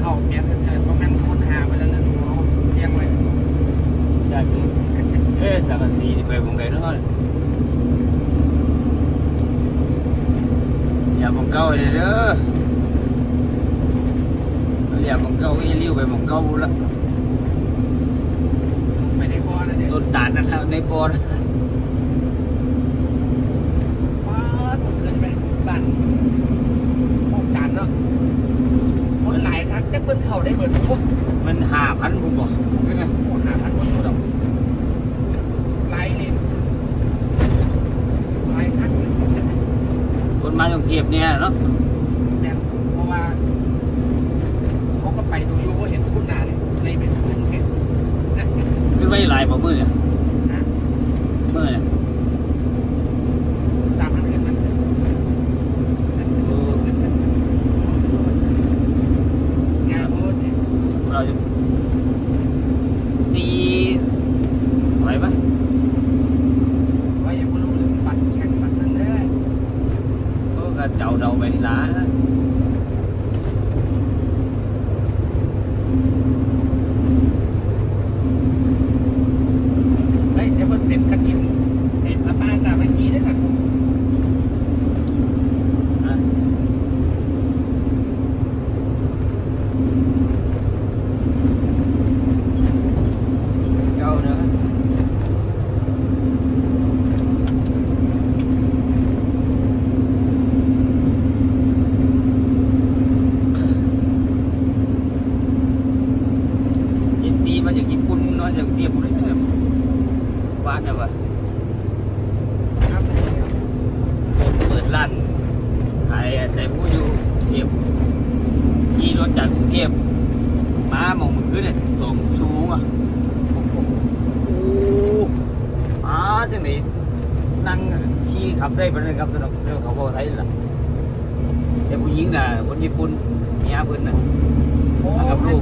เข้าเมียนเกิดประมาณคนหาไปแล้วเรื่องเขาเรียกไว้ญาติเอ๊ะสังกะสีนี่ไปวงไหนเนาะอย่าหมองเก่าเลยเด้ออย่าหมองเก่าอย่าลิ้วไปหมองเก่าละไม่ได้พอแล้วเด็กต้นตาลนะครับในปอนว้าผมขึ้นไปบ้านโครงการเนาะคนหลายทักจะ เบิ้ลเข่าได้เบิดพวกมันห้าพันผมบอกใช่ไหมโอ้หาพันคนอยู่ดอกหลายเลยหลายทักเลยคนมาท่องเที่ยวเนี่ยเนาะแม่นเพราะว่าเขาก็ไปดูอยู่ว่าเห็นคุณนาเลยในเป็นคุณเห็นนะขึ้นไปหลายบ่มือเนี่ย นะ มือเนี่ย สามพันขึ้นมา โอ้ งานพูดเนี่ย เราจะสี่ไหวปะ ว่ายังไม่รู้เรื่องบัตรแข่งบัตรนั่นเลย ก็เดาเดาๆไปทีละ เฮ้ยเดี๋ยวมันเป็นกระถิ่นไอ้ป้าป้าตาไปทีด้วยกัน นะเก้าเนอะยินซี มาจากญี่ปุ่นเนาะจากเทียบเลยเนี่ยหวานเนี่ยวะครับเปิดร้านขายแต่ผู้อยู่เทียบขี่รถจากกรุงเทพมาหมองมันขึ้นเนี่ยสิบสองชั่วโมงอะโอ้มาจังไหนนั่งขี่ขับได้ปานนั้นครับสำหรับเรื่องเขาบอกไทยล่ะ แต่ผู้หญิงน่ะคนญี่ปุ่นเมียเพิ่นน่ะ โอ้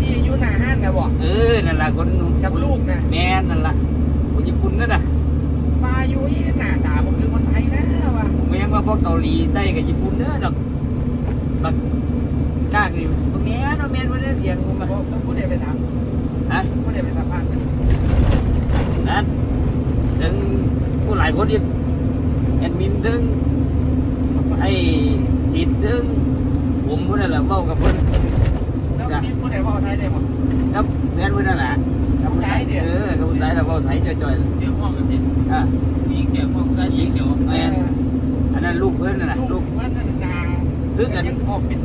ที่อายุหนาห้านนะบอกเออนั่นล่ะคนกับลูกนะแม่นั่นล่ะคนญี่ปุ่นนั่นน่ะมาอายุยี่หน้าตาผมคือคนไทยนะว่ะผมก็ยังว่าพวกเกาหลีใต้กับญี่ปุ่นเด้อดอกบักกากนี่บ่แม่นบ่แม่นบ่ได้เสียงผมมาผมผู้ใดไปถามฮะผู้ใดไปสัมภาษณ์นั้นถึงผู้หลายคนอีกแอดมินถึงไอ้สิทธิ์ถึง ผมพุ่นนั่นแหละเว้ากับเพิ่นแล้วมีผู้ใดว่าไทยได้บอกกับแฟนเพิ่นนั่นแหละกับผู้ชายเดียวเออกับผู้ชายแล้วเว้าไทยจ่อยเสียงห้องกันดิๆอะมีเสียงห้องกันยิงเสียงแม่นอันนั้นลูกเพิ่นนั่นน่ะลูลูกกมันนั่นนาคือกันยังออกเป็น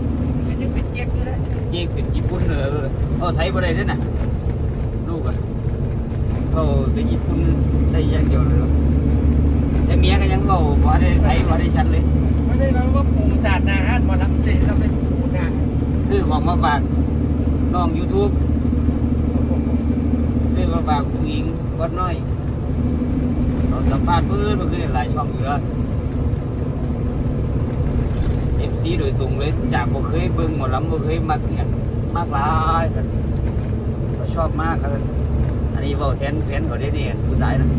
มันยังเป็นเจ๊กอยู่เลยเจ๊เป็นญี่ปุ่นเออเว้าไทยบ่ได้เด้อน่ะลูกอะเขาเป็นญี่ปุ่นได้อย่างเดียวเลยเนาะแต่เมียก็ยังเว้าบ่ได้ไทยบ่ได้ชัดเลยไม่ได้เราว่าปูศาสตร์นาฮันมาลำเสร็จเราเป็นปูนา ซื้อของมาฝากน้อง YouTube ซื้อมาฝากผู้หญิงวัดน้อยเราสัมภาษณ์เพื่อนมันคือหลายช่องอยู่แล้วเอฟซีโดยตรงเลยจากบ่เคยเบิ่งหมอลำบ่เคยมักเนี่ยมากหลายกันเขาชอบมากครับอันนี้เว้าแทนแฟนเขาได้เนี่ยผู้ชายนะ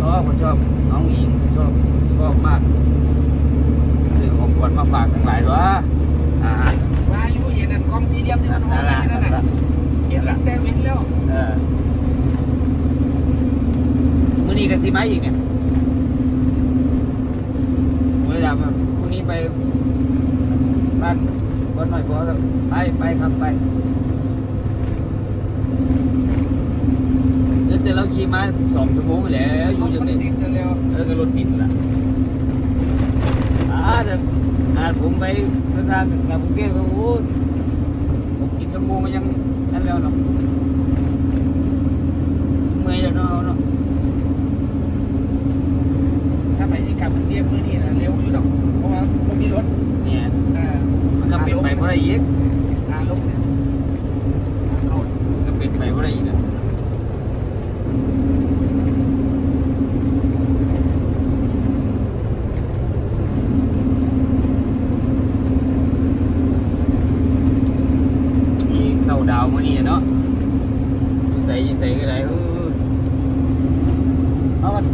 ชอบเขาชอบน้องหญิงชอบชอบมากซื้อของขวัญมาฝากทั้งหลายวะอาหาร ว่าอายุเห็นนั่นกองสีเดียมที่มันห้องนี่นั่นน่ะเห็นตั้งแต่เว้นแล้วเออมื้อนี้กันสิมาอีกเนี่ยเวลาแบบพรุ่งนี้ไปบ้านบ้านหน่อยพอแล้วไปไปครับไปเดี๋ยวแต่เราขี่มา12ชั่วโมงแล้วอยู่จังได๋แล้วก็รถติดล่ะอ่าแต่อาผมไปทางกลับกรุงเทพก็โอ้ สมบูรณ์มันยังนั่นแล้วเนาะเมื่อยแล้วเนาะเนาะ ถ้าไปที่กลับเรียบมือนี่นะเร็วอยู่ดอกเพราะว่ามันมีรถ เนี่ย เออ มันก็เป็นไปเพราะอะไรอีก ทางลงเนี่ยทางเข้า มันก็เป็นไปเพราะอะไรอีกอะนี่เข้าดาวมื่อนี้เนาะอยู่ใส่อยู่ใส่ก็ได้เออเอามัน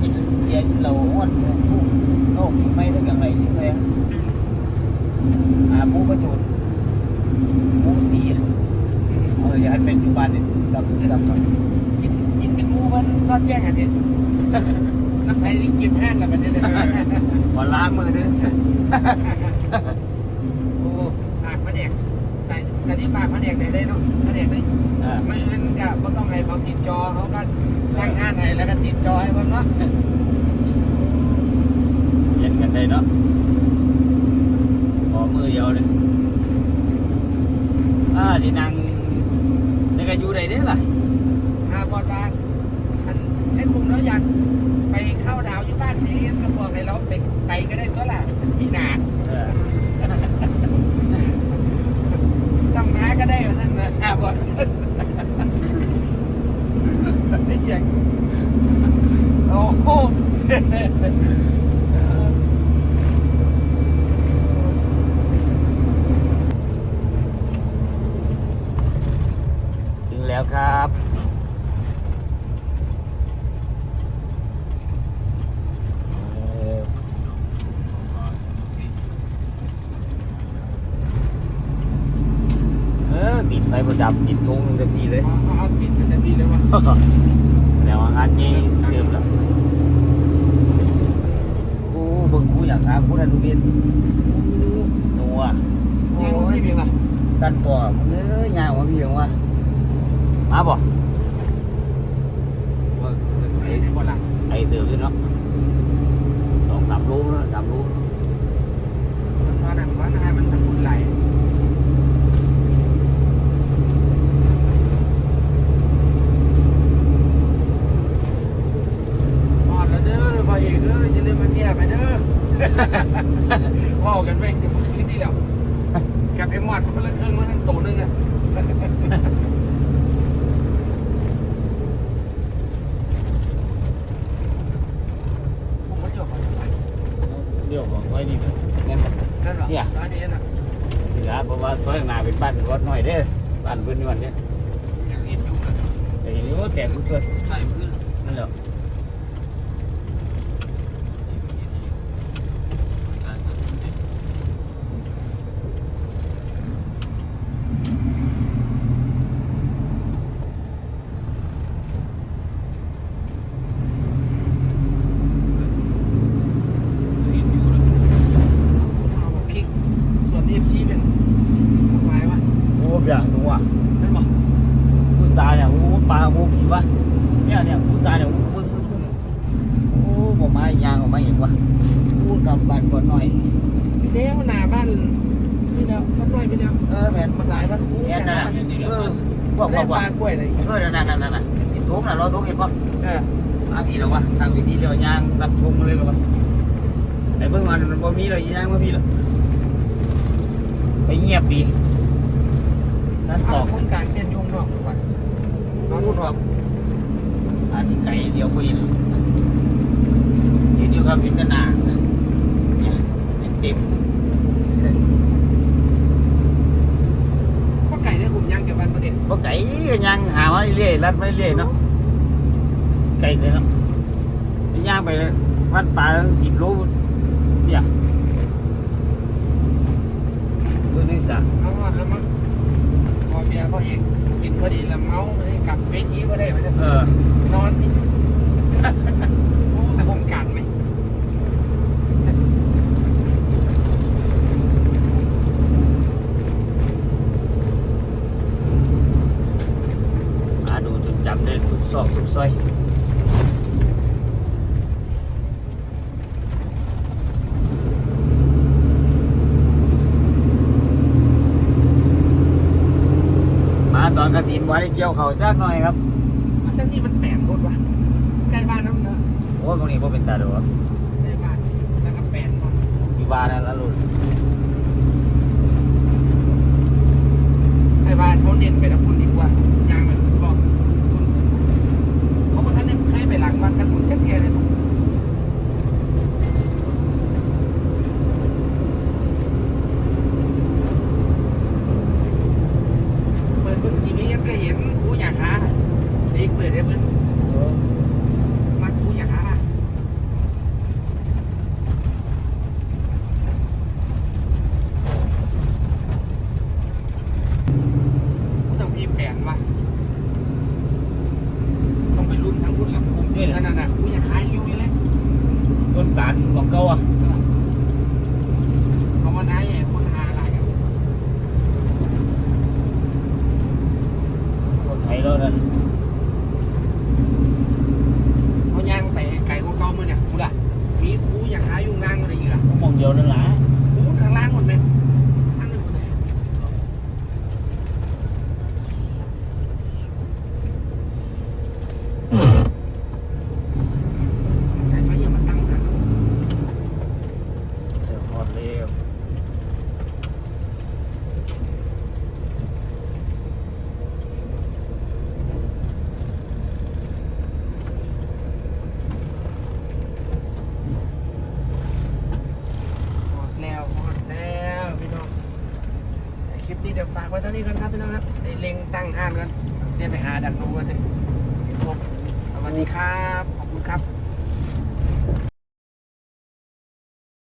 กินเบียร์ เราอ้วนลูกโลกไม่ได้กับอะไรยิ่งเลยอ่าปูกระจุดปูสีเอออย่าให้เป็นอยู่ บ้านเนี่ยดำดำกินกินเป็นหมูมันซอดแยกกันดิน้ำไทยกินแห้งแล้วมันจะเลยขอล้างมือด้วยโอ้ฝากพระเด็กแต่แต่ที่ฝากพระเด็กได้ได้เนาะพระเด็กนี่อ่าไม่งั้นก็ต้องให้เขาติดจอเขาก็ตั้งงานให้แล้วก็ติดจอให้เพิ่นเนาะ เย็นกันได้เนาะขอมือเดียวเลยอ่าที่นั่งนี่ก็อยู่ได้เด้อล่ะ อาบอดบ้านอันให้คุมเราอยากไปเข้าดาวอยู่บ้านนี้ก็บอกให้เราไปไปก็ได้ตัวละพี่นา เออ ต้องมาก็ได้ท่านอาบอดไม่เจ๋งโอ้โห ถึงแล้วครับเออเอ อปิดไฟประดับปิดทุ่งทันทีเลยเอาปิดมันจะดีเลยวะแล้วงานนี้เริ่มแล้วกูเบิ่งกูอยากหากูได้ดูเรียนนัวโอ้ยเพียงละสั้นตัวมึงเอ้ยยาวมาพี่ยังวะมาบ่ว่าไอ้นี่บ่ละไอเติมด้วยเนาะสองสามลูกนะสามลูกมันว่านั่นว่านั่นมันทำบุญไหลพอดแล้วเด้อพ่อเอกเด้ออย่าลืมมาเที่ยวไปเด้อ ว่ากันไปจะมาคืนที่แล้วกับไอ้หมอดคนละเครื่องมาทั้งโตนึงอะผมก็อยู่ของไปเดี๋ยวบอกไว้นี่นะงั้นนั่นหรอตอนนี้น่ะสิละเพราะว่าซอยข้างหน้าเป็นบ้านรถหน่อยเด้อบ้านเพิ่นนี่วันเนี้ยยังเห็นอยู่นะแต่ทีนี้โอ้แต่มันเกิดใช่พื้นนั่นแหละ เอามาพลิกส่วนที่ชี้เป็นลายวะ โอ้อย่างนัว นั่นบอก ผู้สาวเนี่ยโอ้ปลาโอ้ผีวะเนี่ยเนี่ยผู้สาวเนี่ยโอ้มึงมึงมึงโอ้บ่มาอีกอย่างออกมาอีกวะพูดกับบ้านก่ อนหน่อยพี่เลี้ยวหน้าบ้านพี่เลี้ยวรับร้อยพี่เลี้ยวเออแม่นมันหลายบ้านแม่นน่ะเออว่าได้ว่าปว่าลากล้วยเลยเออนั่นนั่นนั่นนั่นเห็นทุกน่ะรอทุกเห็นปะเออมาพี่แล้ววะทางวิธีเลี้ยวยางรับทุงมาเลยหรอวะแต่เบิ่งมันบ่มีเลยยางมาพี่หรอไปเงียบดีสั้นตเอาอกคนกลางเต้นยุ่งนอกก่อนนอนรุ่นออกอาที่ไก่เดียวคุยเดี๋ยวเดียวครับพิจารณาเนี่ย เต็มก็ไก่ได้หุ่มย่างกับบ้านประเด็นๆบ่ไก่ก็ยังหามาเรื่อยๆรัดมาเรื่อยๆเนาะไก่เลยเนาะย่างไปวัดป่าตั้งสิบโลเนี่ยตัวนี้สะเอาหมดแล้วมั้งพอเมียพ่อเอกกินพอดีแล้วเมาเลยกลับเวทีก็ได้มันจะเออนอนนี่โอ้โครงการไหม มาดูจนจำได้ทุกซอกทุกซอยมาตอนกระถินวันได้เจียวเขาจักหน่อยครับมันจังนี่มันแปลกหมดวะใกล้บ้านน้ำเนอะโอ้ยพวกนี้พวกเป็นตาดูครับใกล้บ้านแล้วก็แปลกหมดที่บ้านนั่นละลูกใกล้บ้านเขาเน้นไปทางคุณดีกว่ายางมันบอกเขาบอกท่าน ได้ให้ไปหลังบ้านกันคุณจักเทียเลย นี่นั่นน่ะกูอยากขายอยู่นี่แลยต้นตาลของเก้าอะ ตั้งห้างกันเดี๋ยวไปหาดักดูกันสิครับสวัสดีครับ